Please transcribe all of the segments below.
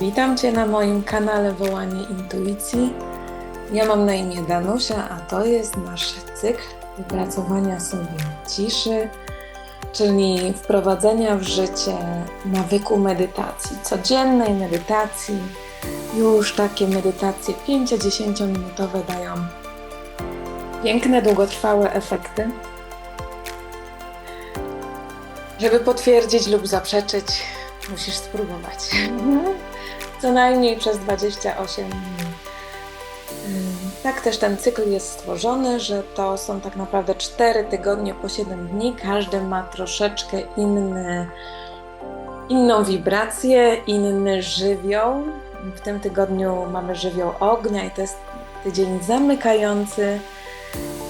Witam Cię na moim kanale Wołanie Intuicji. Ja mam na imię Danusia, a to jest nasz cykl wypracowania sobie ciszy, czyli wprowadzenia w życie nawyku medytacji, codziennej medytacji. Już takie medytacje 5-10 minutowe dają piękne, długotrwałe efekty. Żeby potwierdzić lub zaprzeczyć, musisz spróbować. Co najmniej przez 28 dni. Tak też ten cykl jest stworzony, że to są tak naprawdę 4 tygodnie po 7 dni. Każdy ma troszeczkę inny, inną wibrację, inny żywioł. W tym tygodniu mamy żywioł ognia i to jest tydzień zamykający.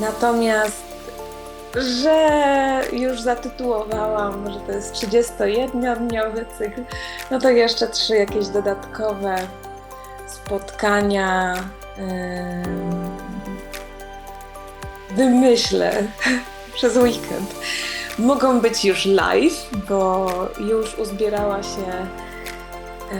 Natomiast że już zatytułowałam, że to jest 31-dniowy cykl, no to jeszcze trzy jakieś dodatkowe spotkania ym, wymyślę przez weekend. Mogą być już live, bo już uzbierała się yy,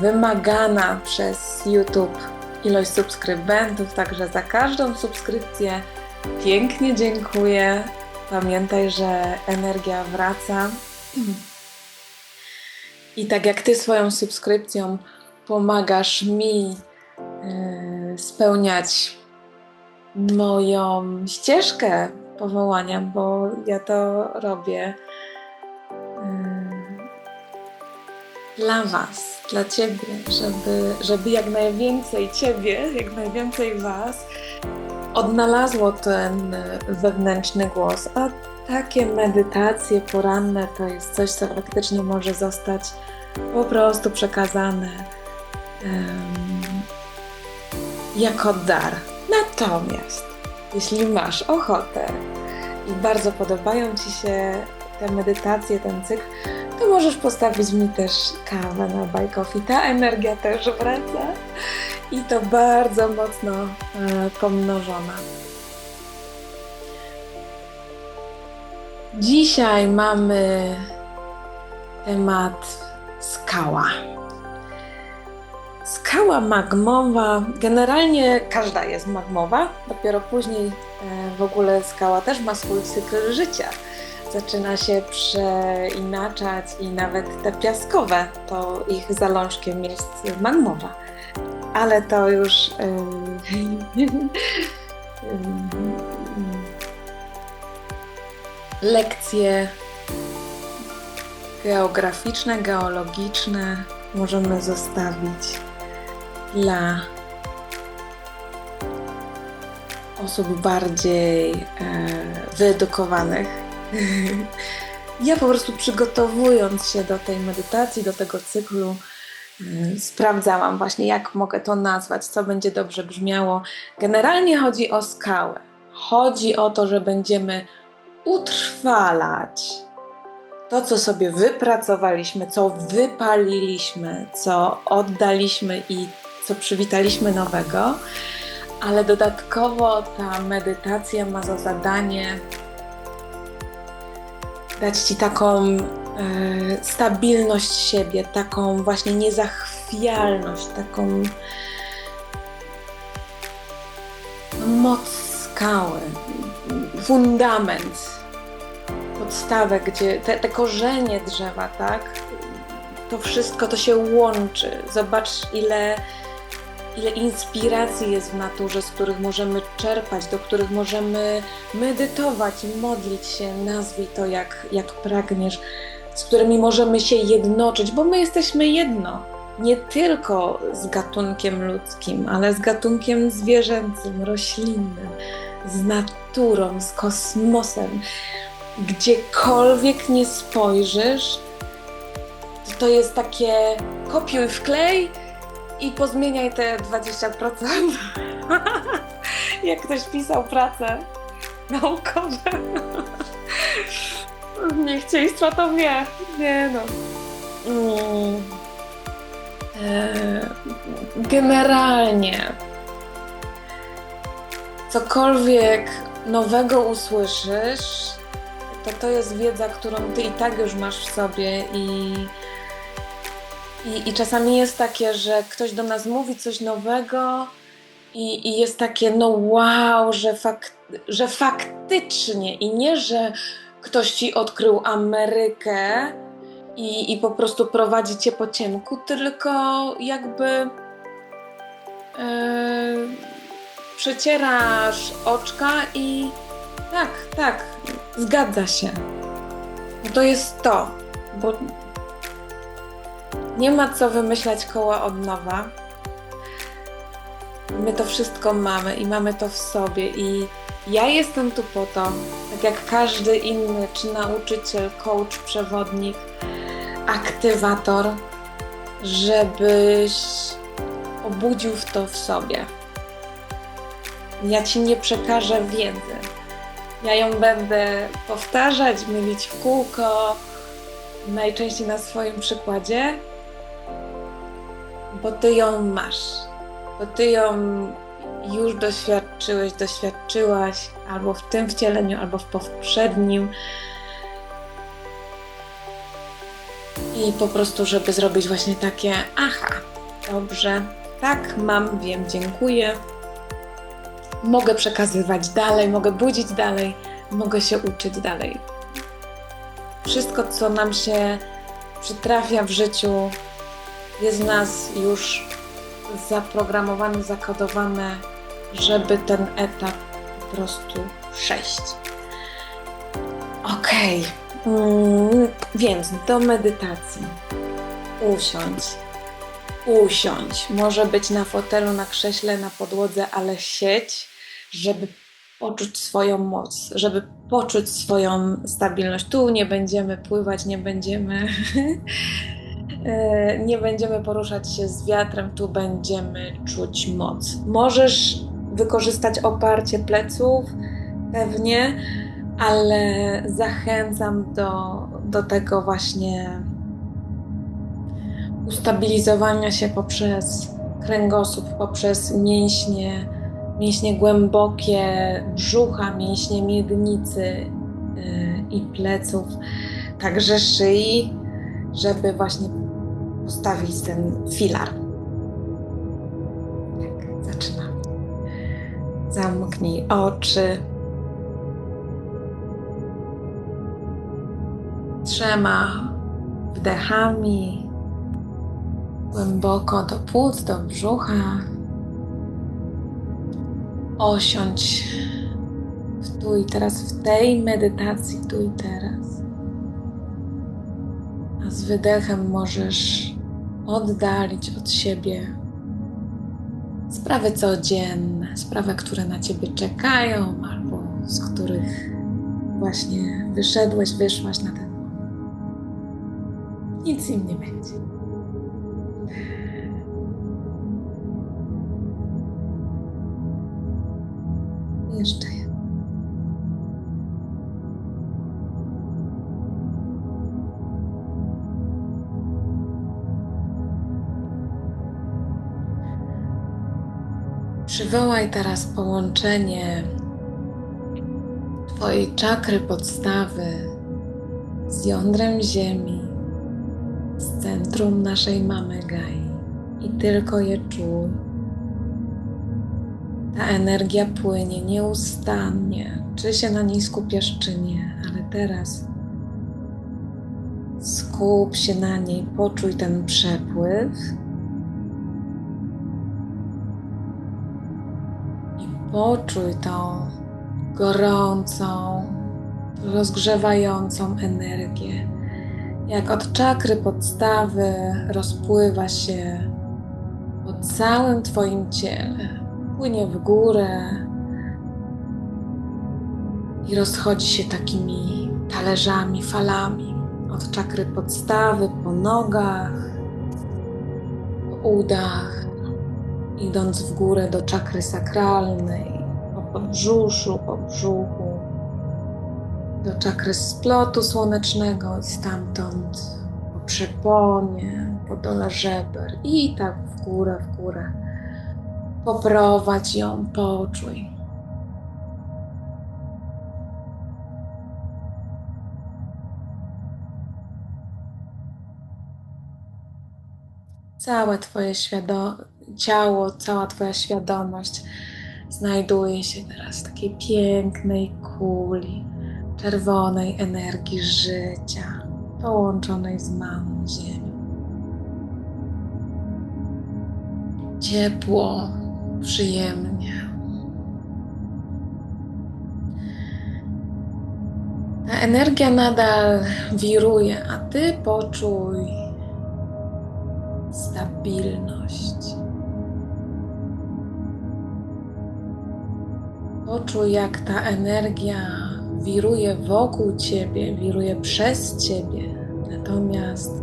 wymagana przez YouTube ilość subskrybentów, także za każdą subskrypcję Pięknie dziękuję. Pamiętaj, że energia wraca. I tak jak Ty swoją subskrypcją pomagasz mi yy, spełniać moją ścieżkę powołania, bo ja to robię yy, dla Was, dla Ciebie, żeby, żeby jak najwięcej Ciebie, jak najwięcej Was odnalazło ten wewnętrzny głos, a takie medytacje poranne to jest coś, co faktycznie może zostać po prostu przekazane um, jako dar. Natomiast jeśli masz ochotę i bardzo podobają Ci się te medytacje, ten cykl, to możesz postawić mi też kawę na Coffee. Ta energia też wraca i to bardzo mocno e, pomnożona. Dzisiaj mamy temat skała. Skała magmowa, generalnie każda jest magmowa, dopiero później e, w ogóle skała też ma swój cykl życia. Zaczyna się przeinaczać i nawet te piaskowe, to ich zalążkiem jest magmowa ale to już lekcje geograficzne, geologiczne możemy zostawić dla osób bardziej e, wyedukowanych. Ja po prostu przygotowując się do tej medytacji, do tego cyklu, sprawdzałam właśnie, jak mogę to nazwać, co będzie dobrze brzmiało. Generalnie chodzi o skałę. Chodzi o to, że będziemy utrwalać to, co sobie wypracowaliśmy, co wypaliliśmy, co oddaliśmy i co przywitaliśmy nowego, ale dodatkowo ta medytacja ma za zadanie dać Ci taką stabilność siebie, taką właśnie niezachwialność, taką moc skały, fundament, podstawę, gdzie te, te korzenie drzewa, tak? To wszystko to się łączy. Zobacz, ile ile inspiracji jest w naturze, z których możemy czerpać, do których możemy medytować, modlić się, nazwij to jak, jak pragniesz z którymi możemy się jednoczyć, bo my jesteśmy jedno. Nie tylko z gatunkiem ludzkim, ale z gatunkiem zwierzęcym, roślinnym, z naturą, z kosmosem. Gdziekolwiek nie spojrzysz, to jest takie kopiuj wklej i pozmieniaj te 20%. Jak ktoś pisał pracę naukową. Niechciejstwa to wie. Nie no. Mm. E, generalnie cokolwiek nowego usłyszysz, to to jest wiedza, którą ty i tak już masz w sobie i I, I czasami jest takie, że ktoś do nas mówi coś nowego i, i jest takie, no wow, że, fak, że faktycznie i nie, że ktoś ci odkrył Amerykę i, i po prostu prowadzi cię po ciemku, tylko jakby yy, przecierasz oczka i tak, tak, zgadza się. To jest to, bo nie ma co wymyślać koła od nowa. My to wszystko mamy i mamy to w sobie i ja jestem tu po to, tak jak każdy inny, czy nauczyciel, coach, przewodnik, aktywator, żebyś obudził w to w sobie. Ja ci nie przekażę wiedzy. Ja ją będę powtarzać, mylić w kółko, najczęściej na swoim przykładzie, bo ty ją masz. Bo ty ją już doświadczyłeś, doświadczyłaś albo w tym wcieleniu, albo w poprzednim. I po prostu, żeby zrobić właśnie takie, aha, dobrze, tak, mam, wiem, dziękuję. Mogę przekazywać dalej, mogę budzić dalej, mogę się uczyć dalej. Wszystko, co nam się przytrafia w życiu, jest nas już zaprogramowane, zakodowane, żeby ten etap po prostu przejść. Ok, mm, więc do medytacji. Usiądź. Usiądź. Może być na fotelu, na krześle, na podłodze, ale siedź, żeby poczuć swoją moc, żeby poczuć swoją stabilność. Tu nie będziemy pływać, nie będziemy nie będziemy poruszać się z wiatrem, tu będziemy czuć moc. Możesz wykorzystać oparcie pleców, pewnie, ale zachęcam do, do tego właśnie ustabilizowania się poprzez kręgosłup, poprzez mięśnie, mięśnie głębokie brzucha, mięśnie miednicy e, i pleców, także szyi, żeby właśnie postawić ten filar. Tak, zaczynamy. Zamknij oczy. Trzema wdechami głęboko do płuc, do brzucha. Osiądź tu i teraz w tej medytacji, tu i teraz. A z wydechem możesz oddalić od siebie sprawy codzienne, sprawy, które na ciebie czekają, albo z których właśnie wyszedłeś, wyszłaś na ten moment. Nic im nie będzie. Jeszcze Przywołaj teraz połączenie Twojej czakry podstawy z jądrem Ziemi, z centrum naszej mamy Gai. I tylko je czuj. Ta energia płynie nieustannie, czy się na niej skupiasz, czy nie, ale teraz skup się na niej, poczuj ten przepływ Poczuj tą gorącą, rozgrzewającą energię. Jak od czakry podstawy rozpływa się po całym Twoim ciele, płynie w górę i rozchodzi się takimi talerzami, falami. Od czakry podstawy po nogach, po udach, idąc w górę do czakry sakralnej, po podbrzuszu, po brzuchu, do czakry splotu słonecznego i stamtąd po przeponie, po dole żeber i tak w górę, w górę. Poprowadź ją, poczuj. całe Twoje świado- ciało, cała Twoja świadomość znajduje się teraz w takiej pięknej kuli czerwonej energii życia, połączonej z mamą ziemią. Ciepło, przyjemnie. Ta energia nadal wiruje, a ty poczuj stabilność. Poczuj, jak ta energia wiruje wokół ciebie, wiruje przez ciebie. Natomiast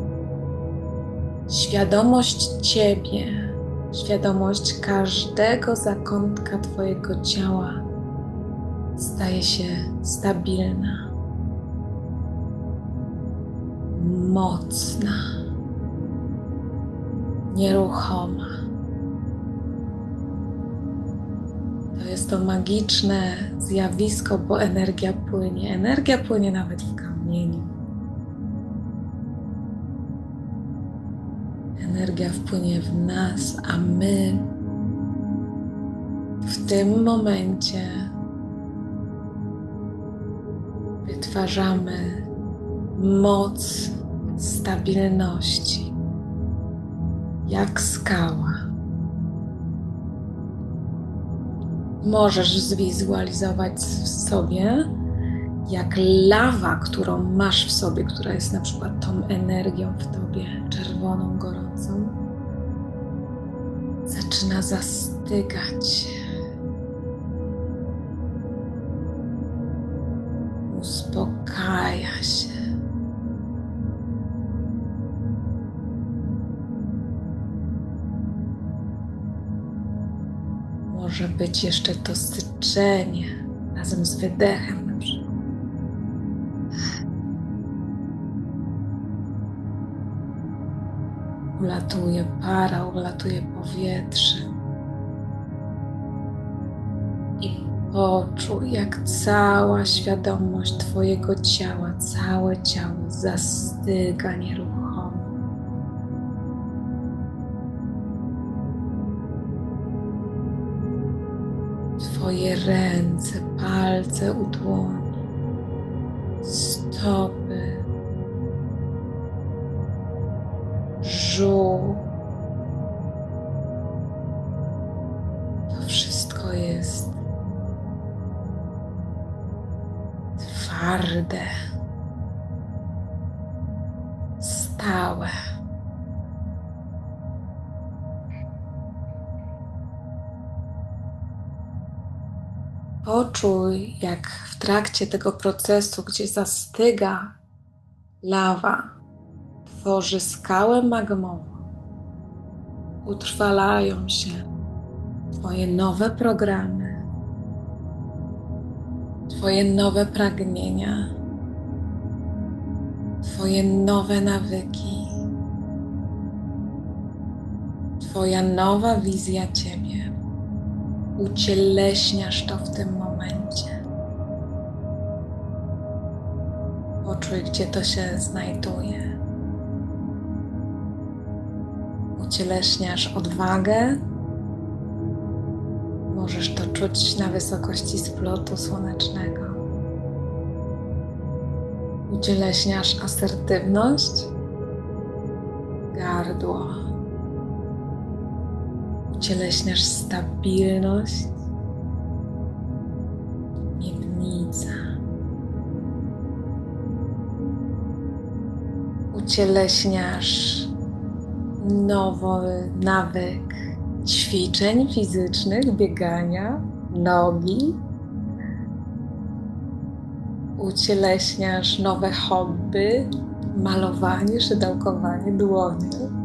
świadomość ciebie, świadomość każdego zakątka Twojego ciała staje się stabilna, mocna, nieruchoma. Jest to magiczne zjawisko, bo energia płynie. Energia płynie nawet w kamieniu. Energia wpłynie w nas, a my w tym momencie wytwarzamy moc stabilności, jak skała. Możesz zwizualizować w sobie, jak lawa, którą masz w sobie, która jest na przykład tą energią w tobie, czerwoną, gorącą, zaczyna zastygać. Być jeszcze to syczenie razem z wydechem. Ulatuje para, ulatuje powietrze. I poczuj, jak cała świadomość Twojego ciała, całe ciało zastyga nieruchomo. Twoje ręce, palce u dłoni, stopy, brzuch. To wszystko jest twarde, stałe. Poczuj, jak w trakcie tego procesu, gdzie zastyga lawa, tworzy skałę magmową, utrwalają się Twoje nowe programy, Twoje nowe pragnienia, Twoje nowe nawyki, Twoja nowa wizja Ciebie. Ucieleśniasz to w tym momencie. Poczuj, gdzie to się znajduje. Ucieleśniasz odwagę. Możesz to czuć na wysokości splotu słonecznego. Ucieleśniasz asertywność, gardło. Ucieleśniasz stabilność, miednica. Ucieleśniasz nowy nawyk ćwiczeń fizycznych, biegania, nogi. Ucieleśniasz nowe hobby, malowanie, szydełkowanie, dłonie.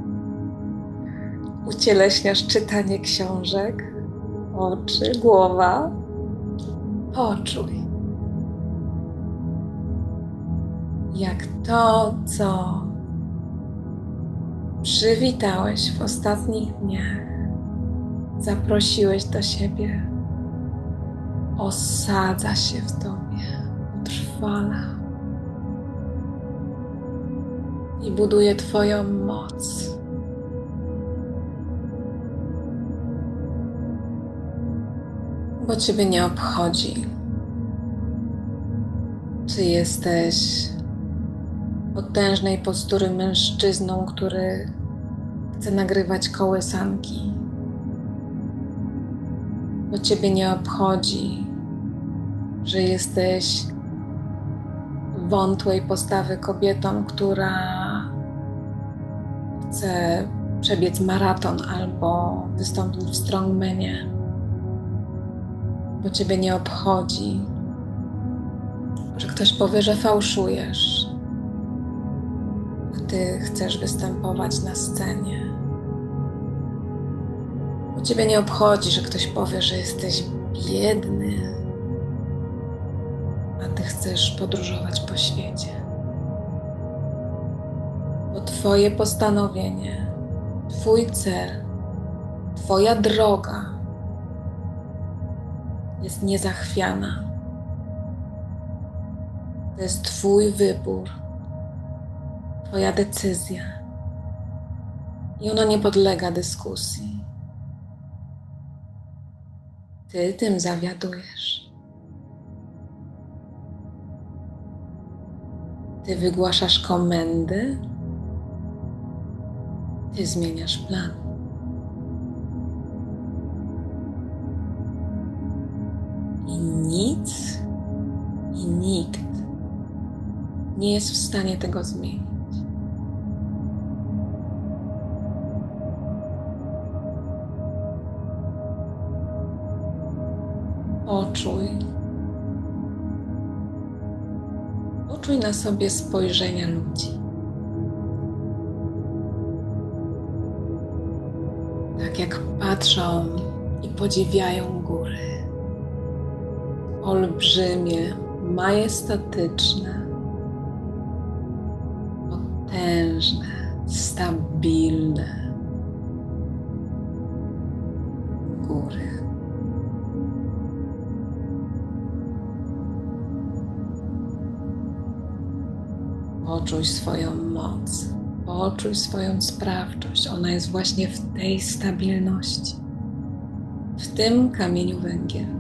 Ucieleśniasz czytanie książek, oczy, głowa. Poczuj, jak to, co przywitałeś w ostatnich dniach, zaprosiłeś do siebie, osadza się w tobie, utrwala. I buduje Twoją moc, bo Ciebie nie obchodzi, czy jesteś potężnej postury mężczyzną, który chce nagrywać kołysanki. Bo Ciebie nie obchodzi, że jesteś wątłej postawy kobietą, która chce przebiec maraton albo wystąpić w strongmanie. Bo Ciebie nie obchodzi, że ktoś powie, że fałszujesz, a Ty chcesz występować na scenie. Bo Ciebie nie obchodzi, że ktoś powie, że jesteś biedny, a Ty chcesz podróżować po świecie. Bo Twoje postanowienie, Twój cel, Twoja droga jest niezachwiana. To jest Twój wybór, Twoja decyzja i ona nie podlega dyskusji. Ty tym zawiadujesz. Ty wygłaszasz komendy, ty zmieniasz plan. Nic i nikt nie jest w stanie tego zmienić. Poczuj. Poczuj na sobie spojrzenia ludzi. Tak jak patrzą i podziwiają. Olbrzymie, majestatyczne, potężne, stabilne góry. Poczuj swoją moc, poczuj swoją sprawczość. Ona jest właśnie w tej stabilności, w tym kamieniu węgielnym.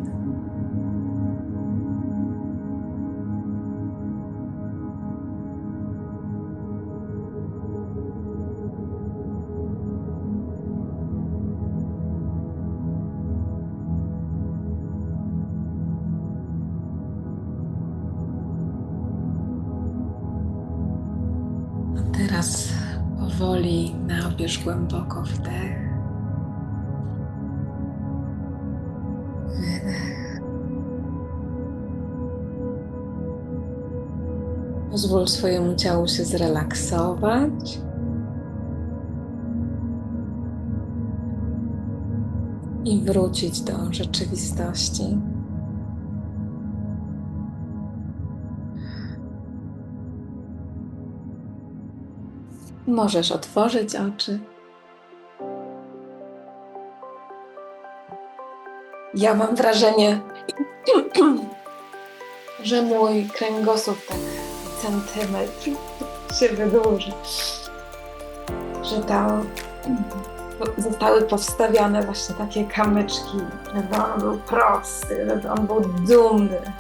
Powoli nabierz głęboko wdech. Pozwól swojemu ciału się zrelaksować. I wrócić do rzeczywistości. Możesz otworzyć oczy. Ja mam wrażenie, że mój kręgosłup tak centymetr się wydłuży. Że tam zostały powstawiane właśnie takie kamyczki, żeby on był prosty, żeby on był dumny.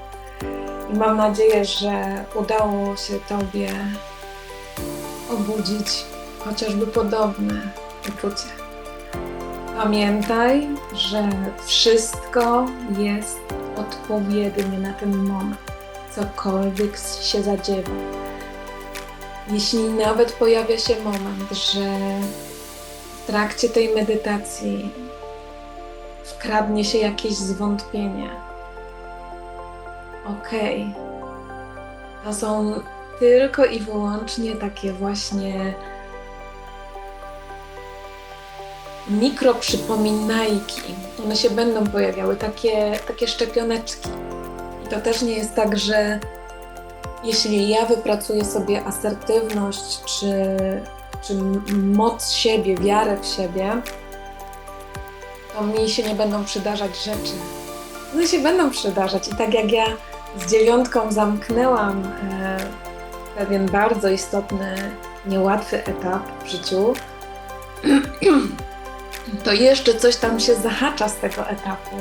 I mam nadzieję, że udało się Tobie obudzić chociażby podobne uczucie. Pamiętaj, że wszystko jest odpowiednie na ten moment, cokolwiek się zadziewa. Jeśli nawet pojawia się moment, że w trakcie tej medytacji wkradnie się jakieś zwątpienie, okej, to są tylko i wyłącznie takie właśnie mikroprzypominajki. One się będą pojawiały, takie, takie szczepioneczki. I to też nie jest tak, że jeśli ja wypracuję sobie asertywność czy, czy moc siebie, wiarę w siebie, to mi się nie będą przydarzać rzeczy. One się będą przydarzać. I tak jak ja z dziewiątką zamknęłam e, pewien bardzo istotny, niełatwy etap w życiu, to jeszcze coś tam się zahacza z tego etapu.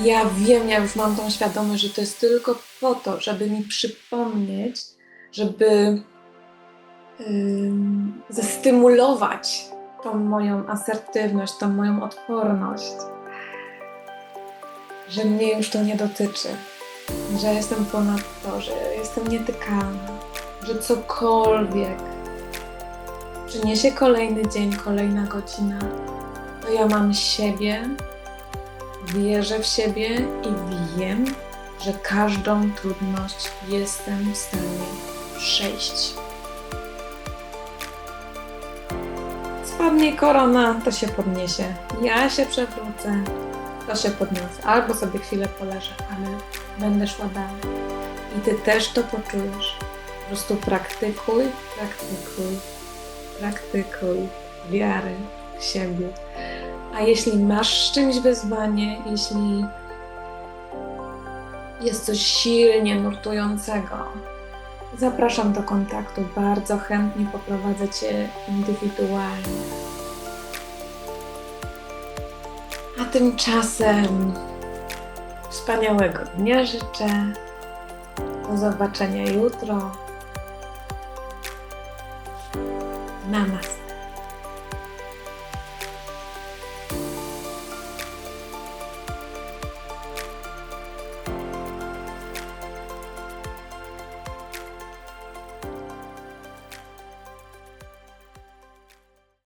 Ja wiem, ja już mam tą świadomość, że to jest tylko po to, żeby mi przypomnieć, żeby ym, zastymulować tą moją asertywność, tą moją odporność, że mnie już to nie dotyczy, że jestem ponad to, że jestem nietykalna, że cokolwiek przyniesie kolejny dzień, kolejna godzina, to ja mam siebie, wierzę w siebie i wiem, że każdą trudność jestem w stanie przejść. Spadnie korona, to się podniesie. Ja się przewrócę, to się podniosę. Albo sobie chwilę poleżę, ale będę szła dalej. I ty też to poczujesz. Po prostu praktykuj, praktykuj, praktykuj wiary w siebie. A jeśli masz z czymś wyzwanie, jeśli jest coś silnie nurtującego, zapraszam do kontaktu. Bardzo chętnie poprowadzę Cię indywidualnie. A tymczasem wspaniałego dnia życzę. Do zobaczenia jutro. Namaste.